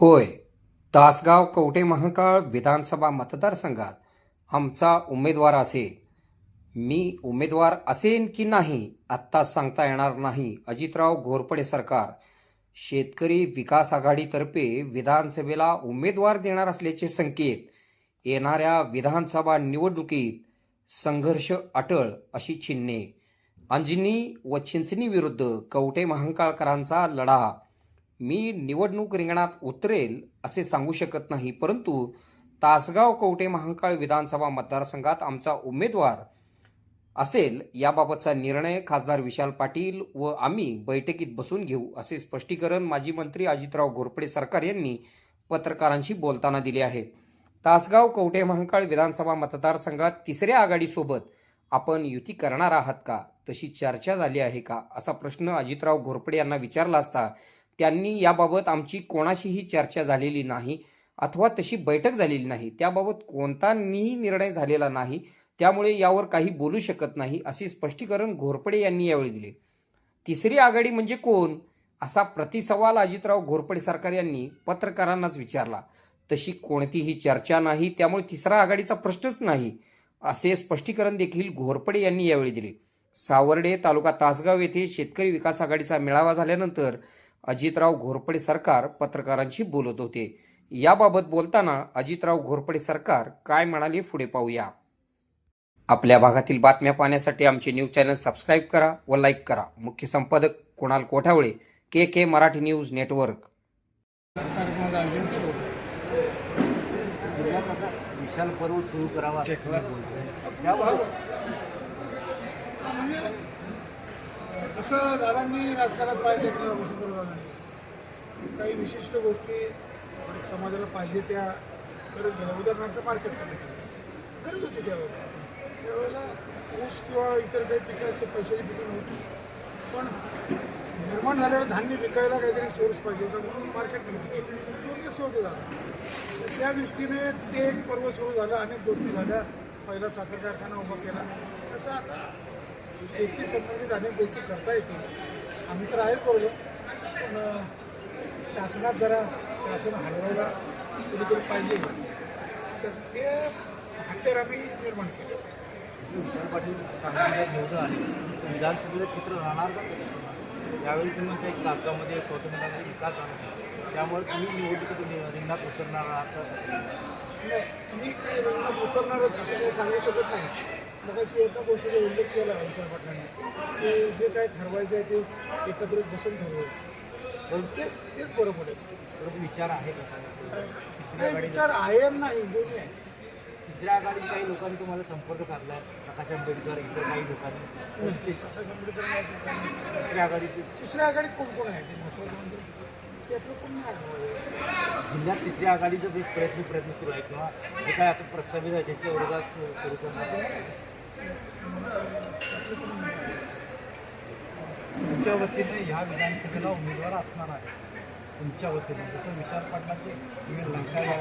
होय तासगाव कवटे महाकाळ विधानसभा मतदारसंघात आमचा उमेदवार असेल. मी उमेदवार असेन की नाही आत्ताच सांगता येणार नाही. अजितराव घोरपडे सरकार शेतकरी विकास आघाडीतर्फे विधानसभेला उमेदवार देणार असल्याचे संकेत येणाऱ्या विधानसभा निवडणुकीत संघर्ष अटळ अशी चिन्हे. अंजनी व चिंचणी विरुद्ध कवठे महांकाळकरांचा लढा मी निवडणूक रिंगणात उतरेल असे सांगू शकत नाही परंतु तासगाव कवटे महांकाळ विधानसभा मतदारसंघात आमचा उमेदवार असेल याबाबतचा निर्णय खासदार विशाल पाटील व आम्ही बैठकीत बसून घेऊ असे स्पष्टीकरण माजी मंत्री अजितराव घोरपडे सरकार यांनी पत्रकारांशी बोलताना दिले आहे. तासगाव कवठे महांकाळ विधानसभा मतदारसंघात तिसऱ्या आघाडीसोबत आपण युती करणार आहात का? तशी चर्चा झाली आहे का? असा प्रश्न अजितराव घोरपडे यांना विचारला असता त्यांनी याबाबत आमची कोणाशीही चर्चा झालेली नाही अथवा तशी बैठक झालेली नाही. त्याबाबत कोणताही निर्णय झालेला नाही. त्यामुळे यावर काही बोलू शकत नाही असे स्पष्टीकरण घोरपडे यांनी यावेळी दिले. तिसरी आघाडी म्हणजे कोण? असा प्रतिसवाल अजितराव घोरपडे सरकार यांनी पत्रकारांनाच विचारला. तशी कोणतीही चर्चा नाही त्यामुळे तिसरा आघाडीचा प्रश्नच नाही असे स्पष्टीकरण देखील घोरपडे यांनी यावेळी दिले. सावर्डे तालुका तासगाव येथे शेतकरी विकास आघाडीचा मेळावा झाल्यानंतर अजितराव घोरपडे सरकार पत्रकारांशी बोलत होते. याबाबत बोलताना अजितराव घोरपडे सरकार काय म्हणाले पुढे पाहूया. आपल्या भागातील बातम्या पाहण्यासाठी आमचे न्यूज चॅनल सबस्क्राईब करा व लाईक करा. मुख्य संपादक Kunal Kothawale K K Marathi news network. कार्यक्रमाचं आयोजन केलं होतं जिल्ह्यात आता विशाल पर्व सुरू करावा त्याबाबत असं दादांनी राजकारणात पाहिजे वसंतराव काही विशिष्ट गोष्टी समाजाला पाहिजे त्या करत गेल्या. उदाहरणार्थ मार्केट कमिटी. गरज होती त्यावेळेला. त्यावेळेला ऊस किंवा इतर काही पिकाचे पैशाची पिकं नव्हती. पण निर्माण झालेलं धान्य विकायला काहीतरी सोर्स पाहिजे होता म्हणून मार्केट कमिटी केली. योग्य सोर्स झाला. त्या दृष्टीने ते एक पर्व सुरू झालं. अनेक गोष्टी झाल्या. पहिला साखर कारखाना उभा केला. तसं आता शेती संबंधित अनेक गोष्टी करता येतील. आम्ही तर आहेच बरोबर. पण शासनात जरा शासन हलवायला कुठेतरी पाहिजे. तर ते हत्यार आम्ही निर्माण केलं. विशाल पाटील आले विधानसभेचं चित्र राहणार का? यावेळी तुम्ही तासगावमध्ये एक कौटुंबिकाचा विकास झाला. त्यामुळे तुम्ही निवडणुकीत रिंगणात उतरणार आहात? नाही मी काही रंगात उतरणारच असं काही सांगू शकत नाही. मग अशी एका गोष्टीचा उल्लेख केला विशाल पाटलांनी की जे काय ठरवायचं आहे ते एकत्रित बसून ठरवायचं पण ते तेच बरं पडेल परंतु विचार आहे नाही विचार आहे नाही दोन्ही आहे. तिसऱ्या आघाडीत काही लोकांनी तुम्हाला संपर्क साधलाय प्रकाश आंबेडकर इतर काही लोकांनी. तिसऱ्या आघाडीचे तिसऱ्या आघाडीत कोण कोण आहे? ते म्हणजे त्यातलं कोण नाही आहे. जिल्ह्यात तिसऱ्या आघाडीचा प्रयत्न प्रयत्न सुरू आहे किंवा जे काय आता प्रस्तावित आहे त्याच्या विरोधात सु- सुरू करणार तुमच्या वतीने ह्या विधानसभेला उमेदवार असणार आहे. तुमच्या वतीने जसं विचार पाटलाचे तुम्ही लंकाला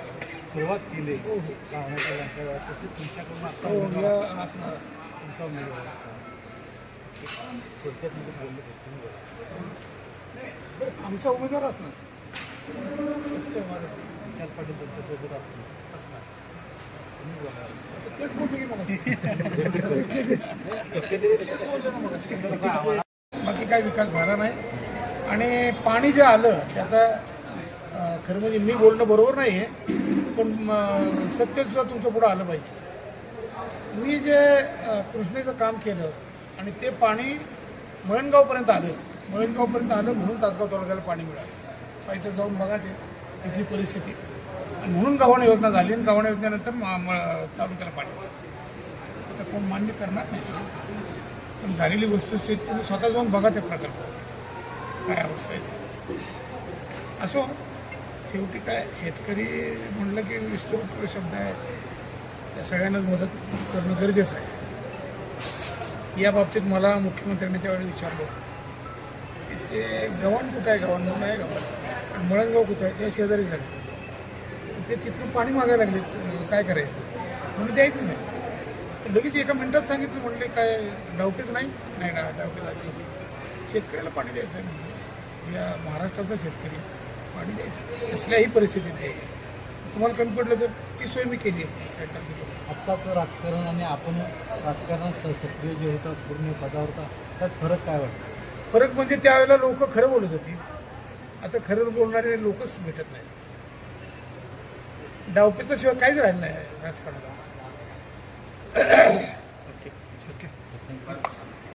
सुरुवात केली लावण्याच्या लंकाला तसं तुमच्याकडून आता हो, उमेदवार असणार तुमचा उमेदवार असणार थोडक्यात म्हणजे बोलले तुम्ही बोला. आमचा उमेदवार असणार. विशाल पाटील तुमच्यासोबत असणार. असणार. बाकी काही विकास झाला नाही. आणि पाणी जे आलं ते आता खरं म्हणजे मी बोलणं बरोबर नाही आहे पण सत्यसुद्धा तुमच्या पुढं आलं पाहिजे. मी जे कृष्णेचं काम केलं आणि ते पाणी मळणगावपर्यंत आलं मळणगावपर्यंत आलं म्हणून तासगाव तालुक्याला पाणी मिळालं. पाहिजे जाऊन बघा ते तिथली परिस्थिती. आणि म्हणून गव्हाण योजना झाली आणि गव्हाण योजनेनंतर तालुक्याला पाणी आता कोण मान्य करणार नाही. पण झालेली वस्तू तुम्ही स्वतः जाऊन बघा त्या प्रकल्प. काय अवस्था आहे असो शेवटी काय शेतकरी म्हणलं की विस्तृत शब्द आहे. त्या सगळ्यांनाच मदत करणं गरजेचं आहे. या बाबतीत मला मुख्यमंत्र्यांनी त्यावेळी विचारलं की ते गव्हाण कुठं आहे? गव्हाण म्हणून आहे गव्हाण. आणि मळणगाव कुठं आहे? ते शेजारी झाले ते तिथून पाणी मागायला लागले काय करायचं? म्हणून द्यायचंच नाही. लगेच एका मिनिटात सांगितलं म्हणले काय डावकेच नाही? नाही ना डावके झाले शेतकऱ्याला पाणी द्यायचं आहे या महाराष्ट्राचा शेतकरी पाणी द्यायचं. कसल्याही परिस्थितीत द्यायचं तुम्हाला कमी पडलं तर ती सोय मी केली आहे. आत्ताचं राजकारण आणि आपण राजकारणात सक्रिय जे होता पूर्ण पदावर होता त्यात फरक काय वाटतं? फरक म्हणजे त्यावेळेला लोक खरं बोलत होती. आता खरं बोलणारे लोकच भेटत नाहीत. डावपेचा शिवाय काहीच राहिलं नाही राजकारणाला